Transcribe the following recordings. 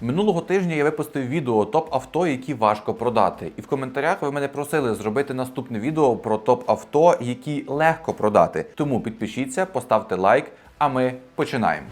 Минулого тижня я випустив відео топ авто, які важко продати. І в коментарях ви мене просили зробити наступне відео про топ авто, які легко продати. Тому підпишіться, поставте лайк, а ми починаємо.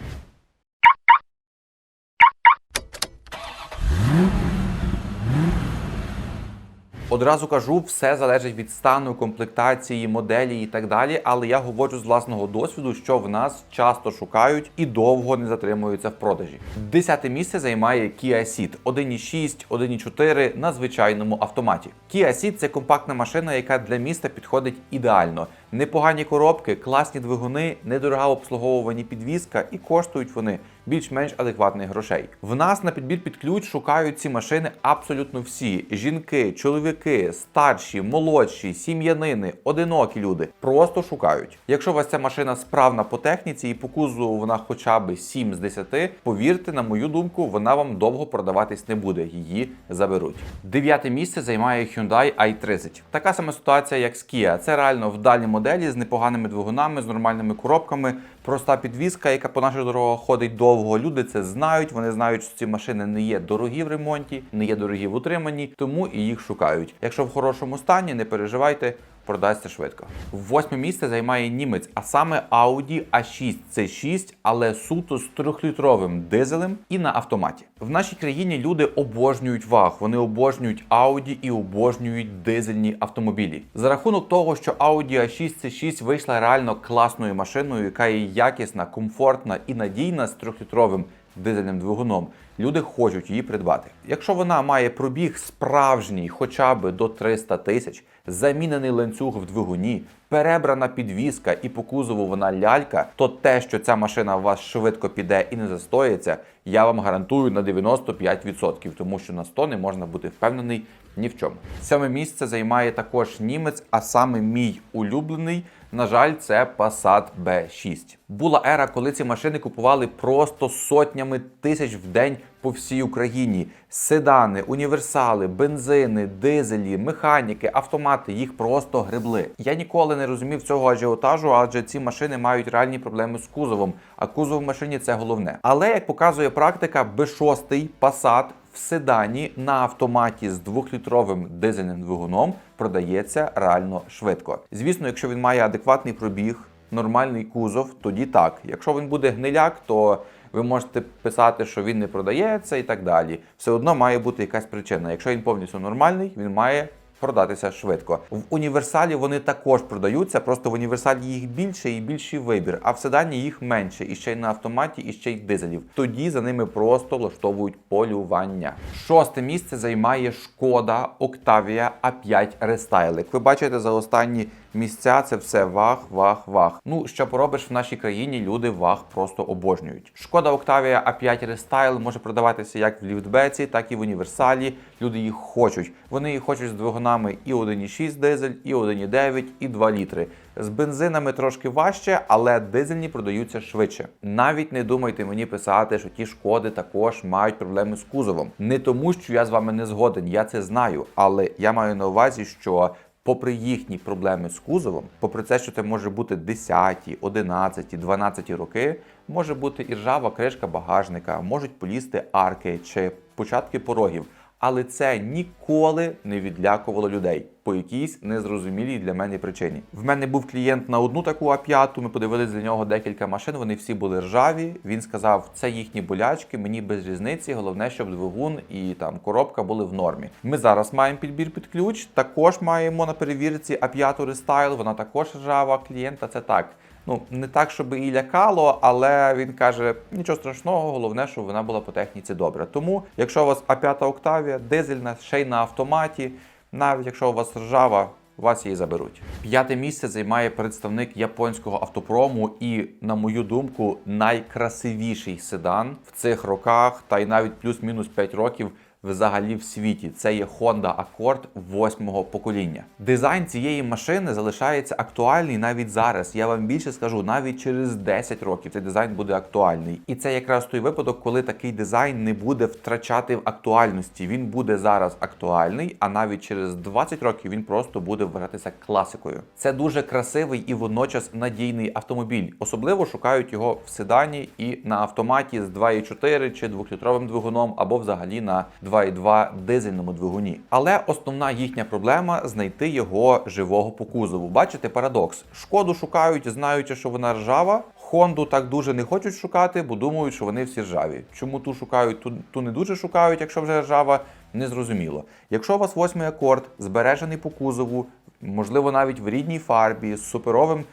Одразу кажу, все залежить від стану, комплектації, моделі і так далі. Але я говорю з власного досвіду, що в нас часто шукають і довго не затримуються в продажі. Десяте місце займає Kia Ceed 1.6, 1.4 на звичайному автоматі. Kia Ceed – це компактна машина, яка для міста підходить ідеально. Непогані коробки, класні двигуни, недорога обслуговувані підвізка, і коштують вони більш-менш адекватних грошей. В нас на підбір під ключ шукають ці машини абсолютно всі: жінки, чоловіки, старші, молодші, сім'янини, одинокі люди. Просто шукають. Якщо у вас ця машина справна по техніці і по кузову вона хоча б 7 з 10, повірте, на мою думку, вона вам довго продаватись не буде. Її заберуть. Дев'яте місце займає Hyundai i30. Така сама ситуація, як з Kia. Це реально вдалі моделі з непоганими двигунами, з нормальними коробками, проста підвізка, яка по наших дорогах ходить довго. Люди це знають. Вони знають, що ці машини не є дорогі в ремонті, не є дорогі в утриманні, тому і їх шукають. Якщо в хорошому стані, не переживайте. Продасться швидко. Восьме місце займає німець, а саме Audi A6 C6, але суто з трьохлітровим дизелем і на автоматі. В нашій країні люди обожнюють ваг, вони обожнюють Audi і обожнюють дизельні автомобілі. За рахунок того, що Audi A6 C6 вийшла реально класною машиною, яка є якісна, комфортна і надійна з трьохлітровим дизельним двигуном. Люди хочуть її придбати. Якщо вона має пробіг справжній, хоча б до 300 тисяч, замінений ланцюг в двигуні, перебрана підвізка і по кузову вона лялька, то те, що ця машина у вас швидко піде і не застоїться, я вам гарантую на 95%, тому що на 100 не можна бути впевнений ні в чому. Сьоме місце займає також німець, а саме мій улюблений. На жаль, це Passat B6. Була ера, коли ці машини купували просто сотнями тисяч в день по всій Україні. Седани, універсали, бензини, дизелі, механіки, автомати їх просто гребли. Я ніколи не розумів цього ажіотажу, адже ці машини мають реальні проблеми з кузовом. А кузов в машині це головне. Але як показує практика, B6 Passat в седані на автоматі з двохлітровим дизельним двигуном продається реально швидко. Звісно, якщо він має адекватний пробіг, нормальний кузов, тоді так. Якщо він буде гниляк, то ви можете писати, що він не продається і так далі. Все одно має бути якась причина. Якщо він повністю нормальний, він має продатися швидко. В універсалі вони також продаються, просто в універсалі їх більше і більший вибір, а в седані їх менше, і ще й на автоматі, і ще й дизелів. Тоді за ними просто влаштовують полювання. Шосте місце займає шкода Octavia A5 Restyle. Ви бачите, за останні місця це все ваг, ваг, ваг. Ну що поробиш в нашій країні? Люди ваг просто обожнюють. Шкода Octavia A5 Restyle може продаватися як в ліфтбеці, так і в універсалі. Люди їх хочуть. Вони їх хочуть з двигунами і 1,6 дизель, і 1,9, і 2 літри. З бензинами трошки важче, але дизельні продаються швидше. Навіть не думайте мені писати, що ті шкоди також мають проблеми з кузовом. Не тому, що я з вами не згоден, я це знаю, але я маю на увазі, що попри їхні проблеми з кузовом, попри те, що це може бути 10, 11, 12 роки, може бути і ржава кришка багажника, можуть полізти арки чи початки порогів. Але це ніколи не відлякувало людей по якійсь незрозумілій для мене причині. В мене був клієнт на одну таку А5, Ми подивилися для нього декілька машин. Вони всі були ржаві. Він сказав, це їхні болячки, мені без різниці. Головне, щоб двигун і там коробка були в нормі. Ми зараз маємо підбір під ключ. Також маємо на перевірці А5 Restyle, Вона також ржава. Клієнта це так. Ну, не так, щоб і лякало, але він каже, нічого страшного, головне, щоб вона була по техніці добра. Тому, якщо у вас А5 Octavia, дизельна, ще й на автоматі, навіть якщо у вас ржава, вас її заберуть. П'яте місце займає представник японського автопрому і, на мою думку, найкрасивіший седан в цих роках, та й навіть плюс-мінус 5 років взагалі в світі. Це є Honda Accord восьмого покоління. Дизайн цієї машини залишається актуальний навіть зараз. Я вам більше скажу, навіть через 10 років цей дизайн буде актуальний. І це якраз той випадок, коли такий дизайн не буде втрачати в актуальності. Він буде зараз актуальний, а навіть через 20 років він просто буде вважатися класикою. Це дуже красивий і водночас надійний автомобіль. Особливо шукають його в седані і на автоматі з 2,4 чи 2-літровим двигуном, або взагалі на 2,2 дизельному двигуні. Але основна їхня проблема знайти його живого по кузову. Бачите парадокс? Шкоду шукають, знаючи, що вона ржава. Хонду так дуже не хочуть шукати, бо думають, що вони всі ржаві. Чому ту шукають, ту, ту не дуже шукають, якщо вже ржава, незрозуміло. Якщо у вас восьмий акорд збережений по кузову, можливо, навіть в рідній фарбі з суперовим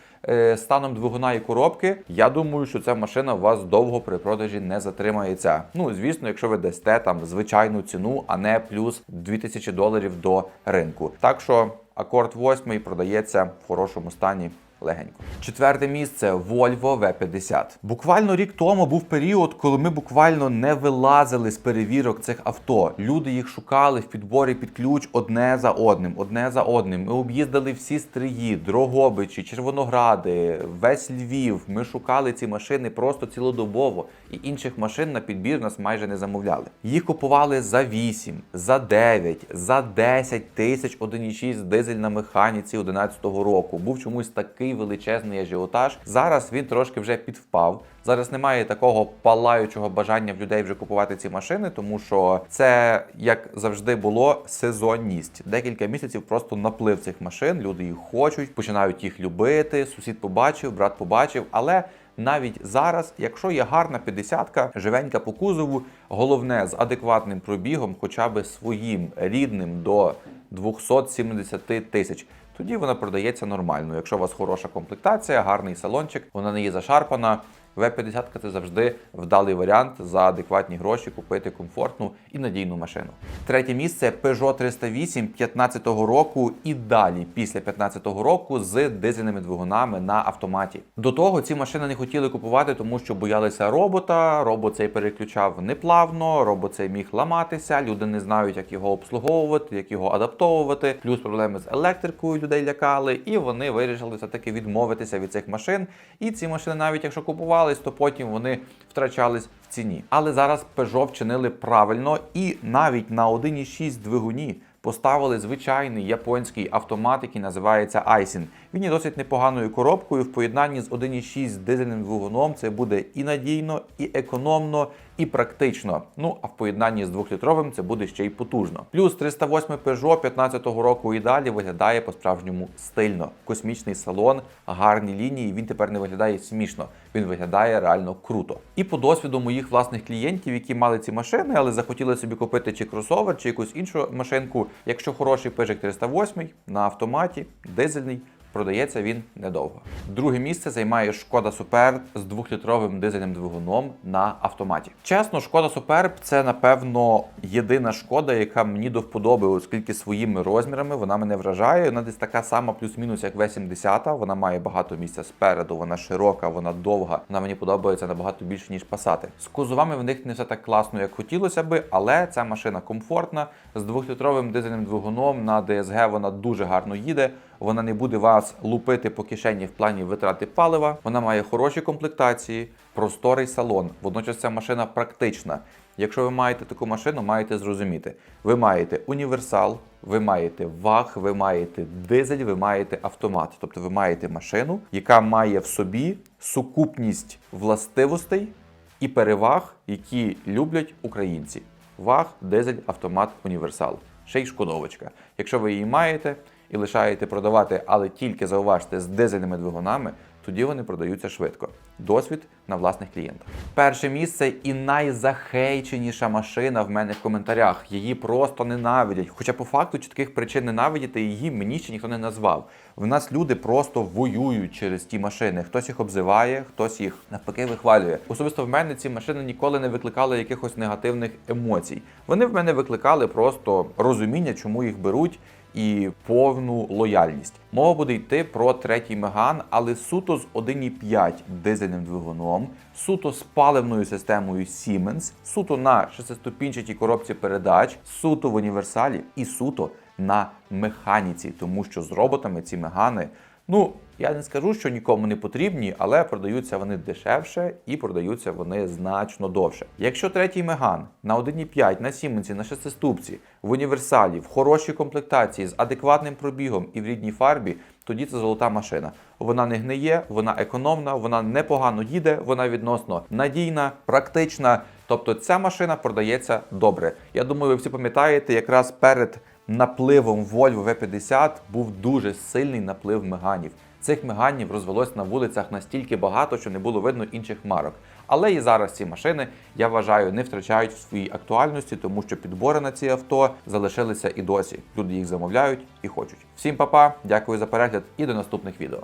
станом двигуна і коробки, я думаю, що ця машина у вас довго при продажі не затримається. Ну, звісно, якщо ви дасте там звичайну ціну, а не плюс 2000 доларів до ринку. Так що акорд 8 продається в хорошому стані. Легенько. Четверте місце Volvo V50. Буквально рік тому був період, коли ми буквально не вилазили з перевірок цих авто. Люди їх шукали в підборі під ключ одне за одним, одне за одним. Ми об'їздили всі стрії, Дрогобичі, Червоногради, весь Львів. Ми шукали ці машини просто цілодобово, і інших машин на підбір нас майже не замовляли. Їх купували за 8, за 9, за 10 тисяч 1,6 дизель на механіці 2011 року. Був чомусь такий величезний ажіотаж. Зараз він трошки вже підвпав. Зараз немає такого палаючого бажання в людей вже купувати ці машини, тому що це, як завжди було, сезонність. Декілька місяців просто наплив цих машин. Люди їх хочуть, починають їх любити. Сусід побачив, брат побачив, але. Навіть зараз, якщо є гарна 50-ка, живенька по кузову, головне з адекватним пробігом, хоча б своїм рідним до 270 тисяч, тоді вона продається нормально. Якщо у вас хороша комплектація, гарний салончик, вона не є зашарпана. В-50 це завжди вдалий варіант за адекватні гроші купити комфортну і надійну машину. Третє місце Peugeot 308 15 року і далі після 15 року з дизельними двигунами на автоматі. До того ці машини не хотіли купувати, тому що боялися робота. Робот цей переключав неплавно, робот цей міг ламатися. Люди не знають, як його обслуговувати, як його адаптовувати. Плюс проблеми з електрикою людей лякали, і вони вирішили все таки відмовитися від цих машин. І ці машини, навіть якщо купували то потім вони втрачались в ціні. Але зараз Peugeot вчинили правильно і навіть на 1,6 двигуні поставили звичайний японський автомат, який називається Aisin. Він є досить непоганою коробкою. В поєднанні з 1,6 дизельним двигуном це буде і надійно, і економно, і практично. Ну а в поєднанні з 2-літровим це буде ще й потужно. Плюс 308 Peugeot 15-го року і далі виглядає по-справжньому стильно. Космічний салон, гарні лінії. Він тепер не виглядає смішно. Він виглядає реально круто. І по досвіду моїх власних клієнтів, які мали ці машини, але захотіли собі купити чи кросовер, чи якусь іншу машинку. Якщо хороший Peugeot 308 на автоматі, дизельний. Продається він недовго. Друге місце займає Шкода Superb з двохлітровим дизельним двигуном на автоматі. Чесно, Шкода Superb – це напевно єдина шкода, яка мені до вподоби, оскільки своїми розмірами вона мене вражає. Вона десь така сама, плюс-мінус, як В70. Вона має багато місця спереду, вона широка, вона довга. Вона мені подобається набагато більше ніж пасати. З кузовами в них не все так класно, як хотілося би, але ця машина комфортна з двохлітровим дизельним двигуном на DSG вона дуже гарно їде. Вона не буде вас лупити по кишені в плані витрати палива. Вона має хороші комплектації, просторий салон. Водночас ця машина практична. Якщо ви маєте таку машину, маєте зрозуміти. Ви маєте універсал, ви маєте ваг, ви маєте дизель, ви маєте автомат. Тобто ви маєте машину, яка має в собі сукупність властивостей і переваг, які люблять українці. Ваг, дизель, автомат, універсал. Ще й шкодовочка. Якщо ви її маєте і лишаєте продавати, але тільки зауважте з дизельними двигунами, тоді вони продаються швидко. Досвід на власних клієнтах. Перше місце і найзахейченіша машина в мене в коментарях. Її просто ненавидять. Хоча по факту чітких причин ненавидіти її мені ще ніхто не назвав. В нас люди просто воюють через ті машини. Хтось їх обзиває, хтось їх навпаки вихвалює. Особисто в мене ці машини ніколи не викликали якихось негативних емоцій. Вони в мене викликали просто розуміння, чому їх беруть. І повну лояльність. Мова буде йти про третій меган, але суто з 1,5 дизельним двигуном, суто з паливною системою Siemens, суто на шестиступінчатій коробці передач, суто в універсалі і суто на механіці, тому що з роботами ці мегани. Ну, я не скажу, що нікому не потрібні, але продаються вони дешевше і продаються вони значно довше. Якщо третій меган на 1,5, на Сіменсі, на шестиступці, в універсалі, в хорошій комплектації з адекватним пробігом і в рідній фарбі, тоді це золота машина. Вона не гниє, вона економна, вона непогано їде, вона відносно надійна, практична. Тобто ця машина продається добре. Я думаю, ви всі пам'ятаєте, якраз перед напливом Volvo V50 був дуже сильний наплив меганів. Цих меганів розвелось на вулицях настільки багато, що не було видно інших марок. Але і зараз ці машини, я вважаю, не втрачають в своїй актуальності, тому що підбори на ці авто залишилися і досі. Люди їх замовляють і хочуть. Всім па-па, дякую за перегляд і до наступних відео.